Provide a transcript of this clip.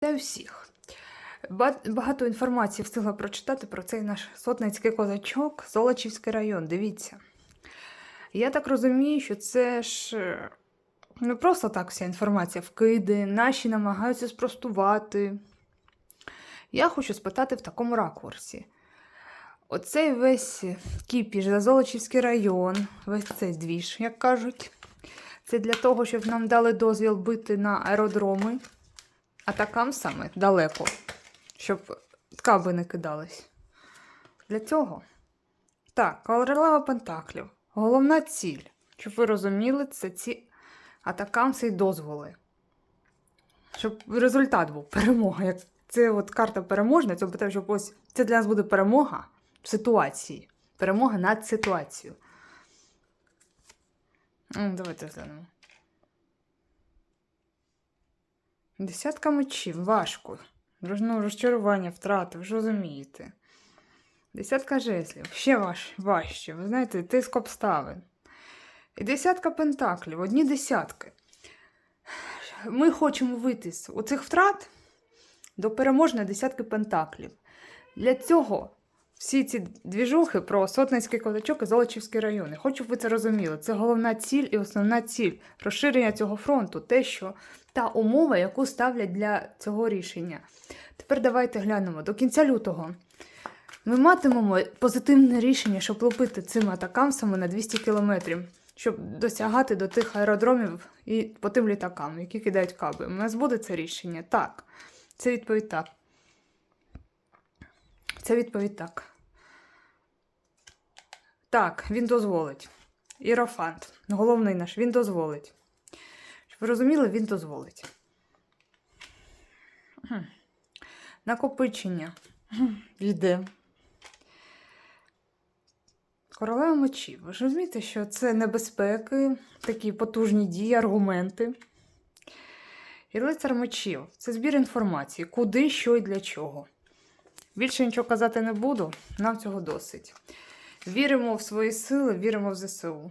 Та всіх. Багато інформації встигла прочитати про цей наш сотницький козачок, Золочівський район. Дивіться. Я так розумію, що це ж не просто так вся інформація вкиди, наші намагаються спростувати. Я хочу спитати в такому ракурсі. Оцей весь кіпіш за Золочівський район, весь цей двіж, як кажуть, це для того, щоб нам дали дозвіл бити на аеродроми, а такам саме далеко, щоб каби не кидались. Для цього. Так, королева Пентаклів. Головна ціль, щоб ви розуміли, це ці атакамси і дозволи. Щоб результат був перемога. Як це от карта переможна, це питає, щоб ось це для нас буде перемога в ситуації. Перемога над ситуацією. Давайте глянемо. Десятка мечів, важко. Ну, розчарування, втрати, ви ж розумієте. Десятка жезлів, ще важ, важче. Ви знаєте, тиск обставин. І десятка пентаклів, одні десятки. Ми хочемо вийти з оцих втрат до переможної десятки пентаклів. Для цього всі ці двіжухи про Сотницький козачок і Золочівський райони. Хочу, щоб ви це розуміли. Це головна ціль і основна ціль розширення цього фронту, те, що та умова, яку ставлять для цього рішення. Тепер давайте глянемо до кінця лютого. Ми матимемо позитивне рішення, щоб лупити цими атакамсами на 200 кілометрів, щоб досягати до тих аеродромів і по тим літакам, які кидають каби. У нас буде це рішення? Так. Це відповідь так. Це відповідь так. Так, він дозволить. Ірофант. Головний наш, він дозволить. Ви розуміли, він дозволить. Накопичення. Йде. Королева мечів. Ви ж розумієте, що це небезпеки, такі потужні дії, аргументи. І лицар мечів це збір інформації, куди, що і для чого. Більше нічого казати не буду, нам цього досить. Віримо в свої сили, віримо в ЗСУ.